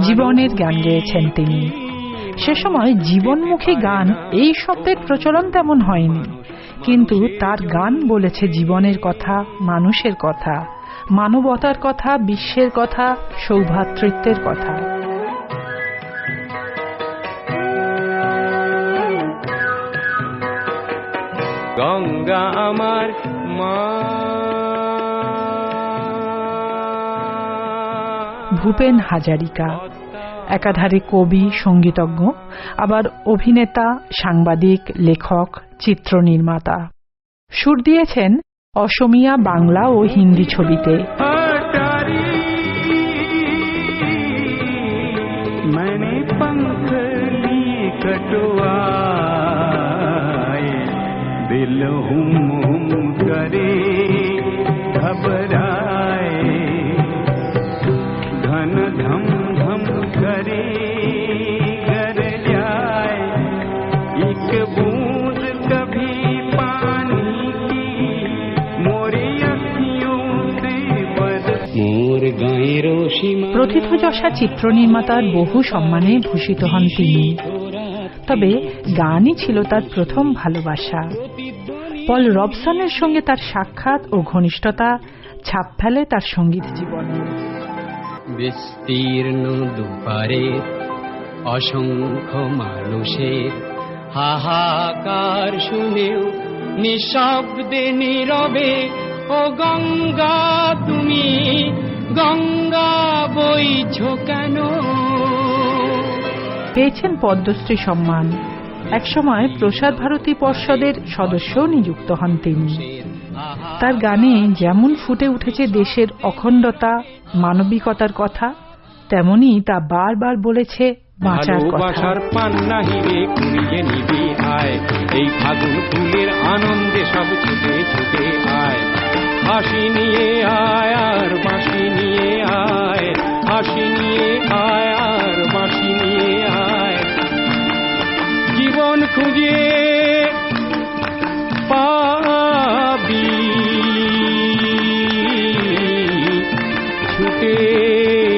জীবনের গান গেয়েছেন তিনি। সে সময় জীবনমুখী গান, এই শব্দের প্রচলন তেমন হয়নি। কিন্তু তার গান বলেছে জীবনের কথা, মানুষের কথা, মানবতার কথা, বিশ্বের কথা, সৌভাতৃত্বের কথা। গঙ্গা আমার মা ভূপেন হাজারিকা একাধারে কবি সঙ্গীতজ্ঞ আবার অভিনেতা সাংবাদিক লেখক চিত্রনির্মাতা সুর দিয়েছেন অসমিয়া বাংলা ও হিন্দি ছবিতে अटारी मैंने पंख लिए कटवाए दिल हुम हुम करे घबराए প্রথিতযশা চিত্র নির্মাতার বহু সম্মানে ভূষিত হন তিনি। তবে গানই ছিল তার প্রথম ভালোবাসা। পল রবসনের সঙ্গে তার সাক্ষাৎ ও ঘনিষ্ঠতা ছাপ ফেলে তার সংগীত জীবনে। বিস্তীর্ণ দুপারে অসংখ্য মানুষের হাহাকার শুনেও নিঃশব্দে নীরবে, ও গঙ্গা, তুমি গঙ্গা বইছ কেন? পেয়েছেন পদ্মশ্রী সম্মান। একসময় প্রসার ভারতী পর্ষদের সদস্যও নিযুক্ত হন তিনি। তার গানে যেমন ফুটে উঠেছে দেশের অখণ্ডতা মানবিকতার কথা তেমনি তা বারবার বলেছে ভালোবাসার পান্না হিরে কুড়িয়ে নিবি আয়। এই ফাগুন ফুলের আনন্দে সব ছুটে ছুটে আয়। হাসি নিয়ে আয় আর বাঁশি নিয়ে আয়। হাসি নিয়ে আয় விட்டு